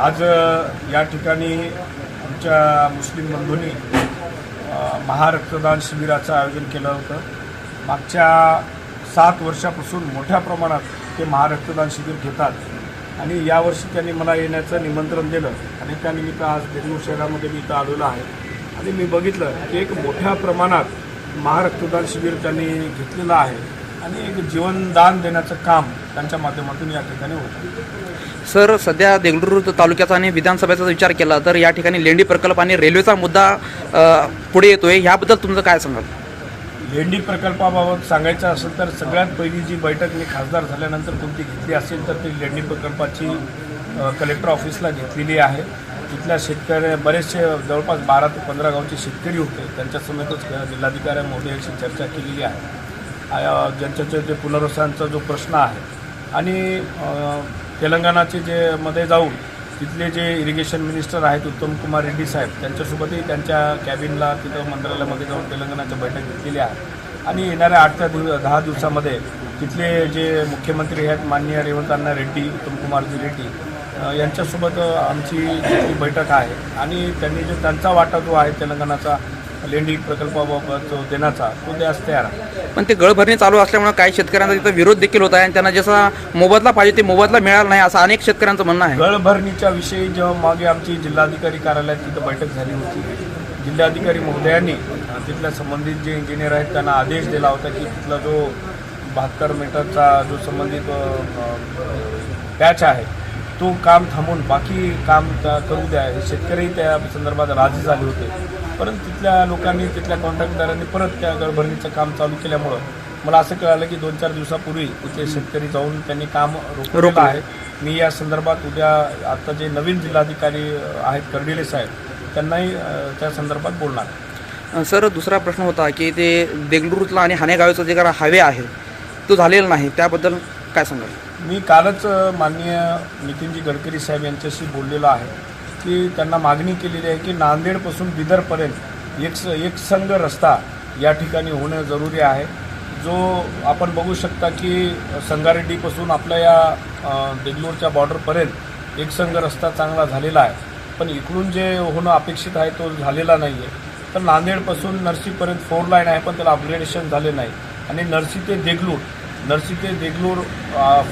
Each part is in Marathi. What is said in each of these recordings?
आज या ठिकाणी आमच्या मुस्लिम बंधूंनी महारक्तदान शिबिराचं आयोजन केलं होतं. मागच्या सात वर्षापासून मोठ्या प्रमाणात ते महारक्तदान शिबिर घेतात. आणि यावर्षी त्यांनी मला येण्याचं निमंत्रण दिलं. आणि त्यानिमित्त आज देगलूर शहरामध्ये मी इथं आलेलो आहे. आणि मी बघितलं की एक मोठ्या प्रमाणात महारक्तदान शिबिर त्यांनी घेतलेलं आहे. आणि एक जीवनदान देण्याचं काम त्यांच्या माध्यमातून या ठिकाणी होतं सर सध्या देगलूर तालुक्याचा आणि विधानसभेचा विचार केला तर या ठिकाणी लेंडी प्रकल्प आणि रेल्वेचा मुद्दा पुढे येतोय. ह्याबद्दल तुमचं काय सांगाल? लेंडी प्रकल्पाबाबत सांगायचं असेल तर सगळ्यात पहिली जी बैठक मी खासदार झाल्यानंतर कोणती घेतली असेल तर ती लेंडी प्रकल्पाची कलेक्टर ऑफिसला घेतलेली आहे. तिथल्या शेतकऱ्या बरेचसे जवळपास बारा ते पंधरा गावचे शेतकरी होते. त्यांच्या समेतच जिल्हाधिकारी महोदयाशी चर्चा केलेली आहे. ज्यांच्याचं जे ते पुनर्वसनाचा जो प्रश्न आहे आणि तेलंगणाचे जे मध्ये जाऊन तिथले जे इरिगेशन मिनिस्टर आहेत उत्तम कुमार रेड्डी साहेब त्यांच्यासोबतही त्यांच्या कॅबिनला तिथं मंत्रालयामध्ये जाऊन तेलंगणाची बैठक घेतलेली आहे. आणि येणाऱ्या आठ दिव दहा दिवसामध्ये तिथले जे मुख्यमंत्री आहेत माननीय रेवंत रेड्डी उत्तम कुमारजी रेड्डी यांच्यासोबत आमची जी बैठक आहे आणि त्यांनी जो त्यांचा वाटा जो आहे तेलंगणाचा लेंडी प्रकल्पाबाबत जो देण्याचा तो द्यास तयार आहे. पण ते गळभरणी चालू असल्यामुळे काही शेतकऱ्यांचा तिथं विरोध देखील होत आहे आणि त्यांना जसा मोबदला पाहिजे ते मोबदला मिळाला नाही असं अनेक शेतकऱ्यांचं म्हणणं आहे. गळभरणीच्या विषयी जेव्हा मागे आमची जिल्हाधिकारी कार्यालयात तिथं बैठक झाली होती जिल्हाधिकारी महोदयांनी तिथल्या संबंधित जे इंजिनियर आहेत त्यांना आदेश दिला होता की तिथला जो बहात्तर मीटरचा जो संबंधित पॅच आहे तो काम थांबून बाकी काम करू द्या. शेतकरी त्या संदर्भात राजी झाले होते. परंतु तिथल्या लोकांनी तिथल्या कॉन्ट्रॅक्टदारांनी परत त्या गळभरणीचं काम चालू केल्यामुळं मला असं कळालं की दोन चार दिवसापूर्वी तिथले शेतकरी जाऊन त्यांनी काम रोखलेलं रोखलं. आहे. मी या संदर्भात उद्या आता जे नवीन जिल्हाधिकारी आहेत कर्डिले साहेब त्यांनाही त्या संदर्भात बोलणार. सर दुसरा प्रश्न होता की ते देगलूरला आणि हानेगावचा जे काही हायवे आहे तो झालेला नाही. त्याबद्दल काय सांगाल? मी कालच माननीय नितीनजी गडकरी साहेब यांच्याशी बोललेलो आहे. की त्यांना मागणी केलेली आहे की नांदेडपासून बिदरपर्यंत एक स एक संघ रस्ता या ठिकाणी होणं जरुरी आहे. जो आपण बघू शकता की संगारेड्डीपासून आपल्या या देगलूरच्या बॉर्डरपर्यंत एक संघ रस्ता चांगला झालेला आहे. पण इकडून जे होणं अपेक्षित आहे तो झालेला नाही आहे तर नांदेडपासून नर्सीपर्यंत फोर लाईन आहे पण त्याला अपग्रेडेशन झाले नाही. आणि नर्सी ते देगलूर नर्सी ते देगलूर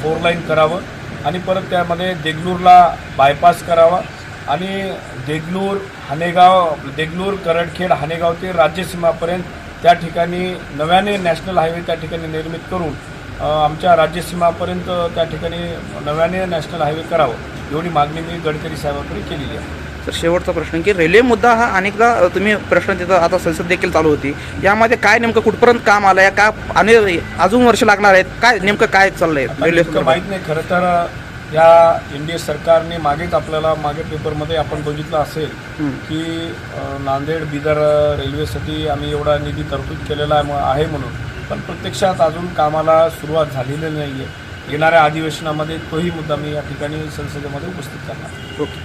फोर लाईन करावं आणि परत त्यामध्ये देगलूरला बायपास करावा. आणि देगलूर हानेगाव देगलूर करडखेड हानेगाव ते राज्यसीमापर्यंत त्या ठिकाणी नव्याने नॅशनल हायवे त्या ठिकाणी निर्मित करून आमच्या राज्यसीमापर्यंत त्या ठिकाणी नव्याने नॅशनल हायवे करावं एवढी मागणी मी गडकरी साहेबांकडे केलेली आहे. तर शेवटचा प्रश्न की रेल्वे मुद्दा हा अनेकदा तुम्ही प्रश्न तिथं आता संसद देखील चालू होती. यामध्ये काय नेमकं कुठपर्यंत काम आलं आहे का आणि अजून वर्ष लागणार आहेत काय नेमकं काय चाललंय आता रेल्वे माहीत नाही खरं तर या एनडीए सरकारने मागेच आपल्याला मागे पेपरमध्ये आपण बघितलं असेल. की नांदेड बिदर रेल्वेसाठी आम्ही एवढा निधी तरतूद केलेला आहे म्हणून. पण प्रत्यक्षात अजून कामाला सुरुवात झालेली नाही आहे येणाऱ्या अधिवेशनामध्ये तोही मुद्दा मी या ठिकाणी संसदेमध्ये उपस्थित करणार ओके.